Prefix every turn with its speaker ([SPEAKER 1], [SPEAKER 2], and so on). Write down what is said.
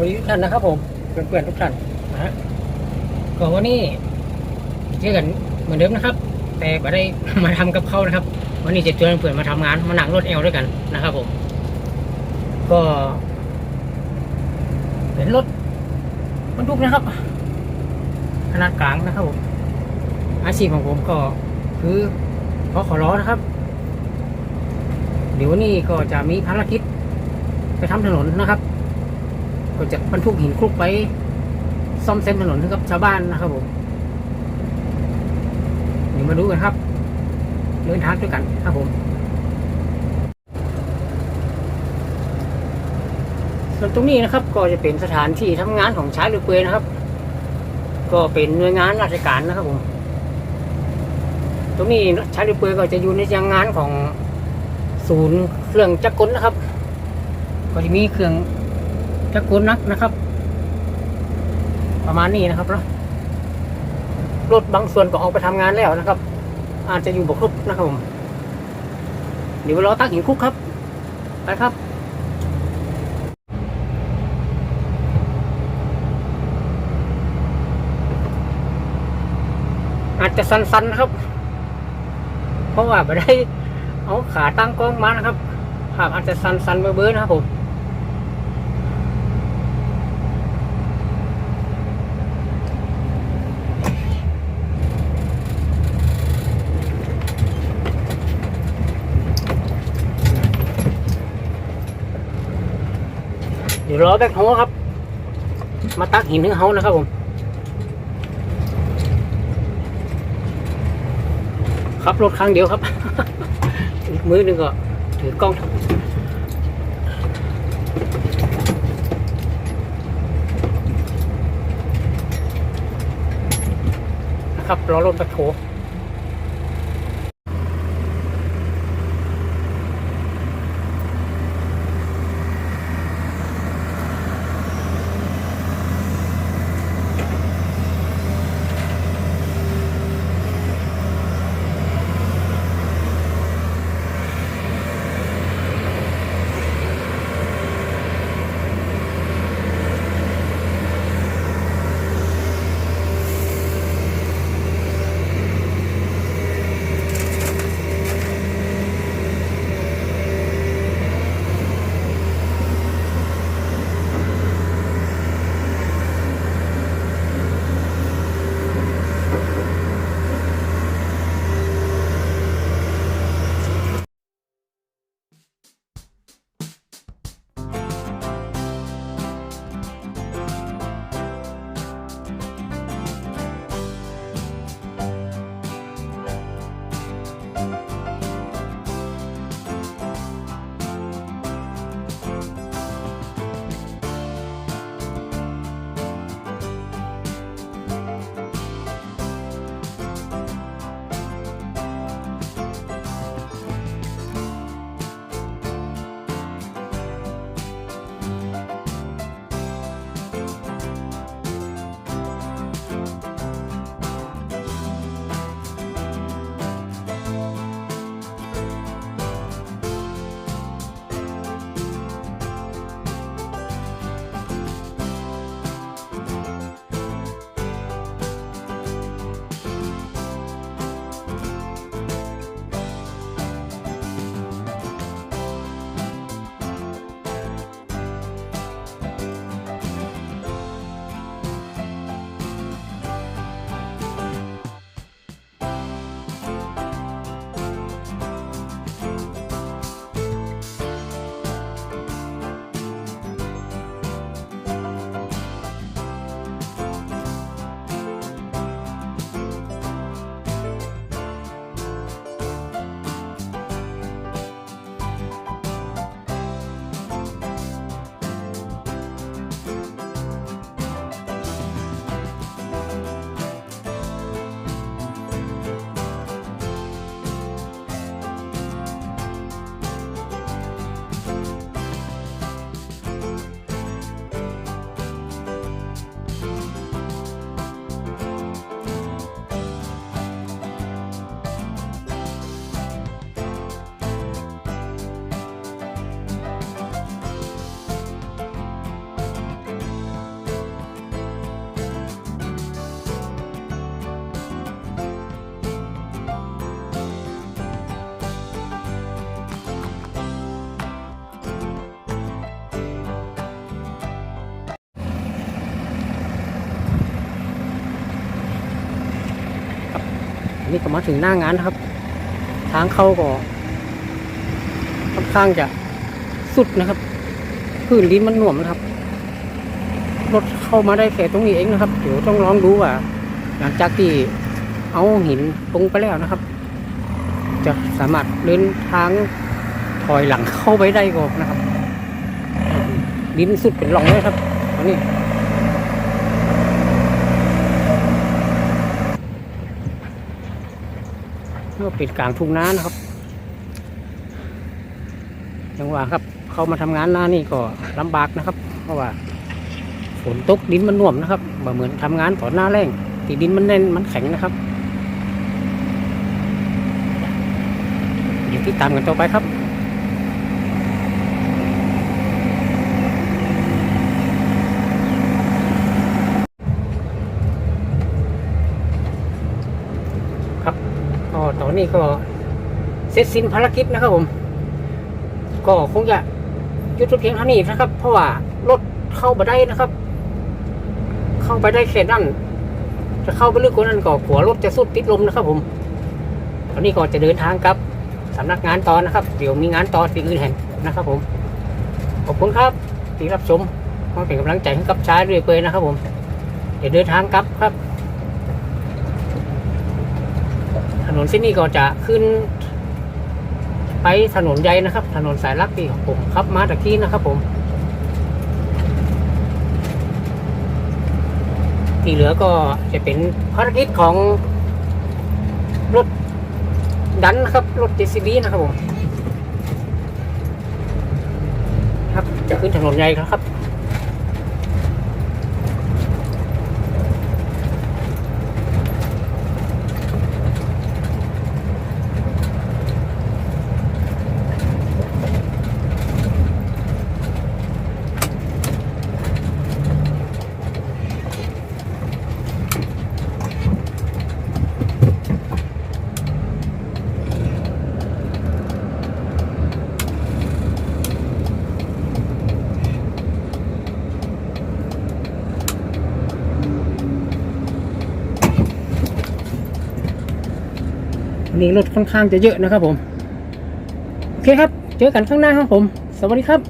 [SPEAKER 1] วัสดีทุกท่านนะครับผมเพื่อนๆทุกท่านนะฮะก็วันนี้เจอกันเหมือนเดิมนะครับ แต่ไม่ได้มาทำกับเขานะครับ วันนี้จะชวนเพื่อนมาทำงานมาหนังรถเอลด้วยกันนะครับผม ก็เป็นรถบรรทุกนะครับขนาดกลางนะครับผมอาชีพของผมก็คือพอขอร้อนะครับ เดี๋ยววันนี้ก็จะมีภารกิจไปทำถนนนะครับ ก็จะบรรทุกหินคลุกไป ซ่อมแซมถนนให้กับชาวบ้านนะครับผมเดี๋ยวมาดูกันครับ เดินทางด้วยกันครับผมส่วนตรงนี้นะครับ ก็จะเป็นสถานที่ทำงานของชายหรือเปลือยนะครับ ก็เป็นหน่วยงานราชการนะครับผมตรงนี้ชายหรือเปลือยก็จะอยู่ในยังงานของศูนย์เครื่องจักรกลนะครับ ก็จะมีเครื่อง จักรกลนักนะครับ ประมาณนี้นะครับเนาะรถบางส่วนก็ออกไปทำงานแล้วนะครับ อาจจะอยู่บกครบนะครับผมเดี๋ยวรอตั้งหินคุกครับไปครับอาจจะสั้นๆนะครับ เพราะว่าไม่ได้เอาขาตั้งกล้องมานะครับภาพอาจจะสั้นๆเบอร์ๆนะครับผม ดี๋ยวรอแบ็คโฮครับ มาตักหินให้เขานะครับผมขับรถครั้งเดียวครับ อีกมือหนึ่งก็ถือกล้องนะครับรอรถแบ็คโฮ นี้ก็มาถึงหน้างานนะครับ ทางเข้าก็ค่อนข้างจะสุดนะครับพื้นดินมันหน่วมนะครับรถเข้ามาได้แค่ตรงนี้เองนะครับเดี๋ยวต้องลองดูว่า หลังจากที่เอาหินตรงไปแล้วนะครับ จะสามารถเดินทางถอยหลังเข้าไปได้ก็นะครับ ดินสุดเป็นหลองเลยครับตอนนี้ ก็ปิดกลางทุ่งนานะครับจังหวะครับ เข้ามาทำงานหน้านี่ก็ลำบากนะครับ เพราะว่าฝนตกดินมันน่วมนะครับบเหมือนทำงานตอนหน้าแรงตีดินมันแน่นมันแข็งนะครับเดี๋ยวติดตามกันต่อไปครับ นี้ก็เสร็จสิ้นภารกิจนะครับผม ก็คงจะยุดเพียงเท่านี้นะครับ เพราะว่ารถเข้าไปได้นะครับ เข้าไปได้แค่นั้นจะเข้าไปลึกกว่านั้นก็ขัวรถจะสุดติดลมนะครับผมตอนนี้ก็จะเดินทางกลับสำนักงานต่อนะครับ เดี๋ยวมีงานต่อที่อื่นแห่งนะครับผม ขอบคุณครับที่รับชมมาเป็นกำลังใจให้กับชายเรื่อยเปื่อยนะครับผม เดี๋ยวเดินทางกลับครับ ถนนเส้นนี้ก็จะขึ้น ไปถนนใหญ่นะครับ ถนนสายลักที่ของผมขับมาตะกี้นะครับ ผมที่เหลือก็จะเป็นภารกิจของรถดันนะครับ รถ JCB นะครับผม ครับจะขึ้นถนนใหญ่ครับันนี้รถค่อนข้างจะเยอะนะครับผม โอเคครับ เจอกันข้างหน้าครับผม สวัสดีครับ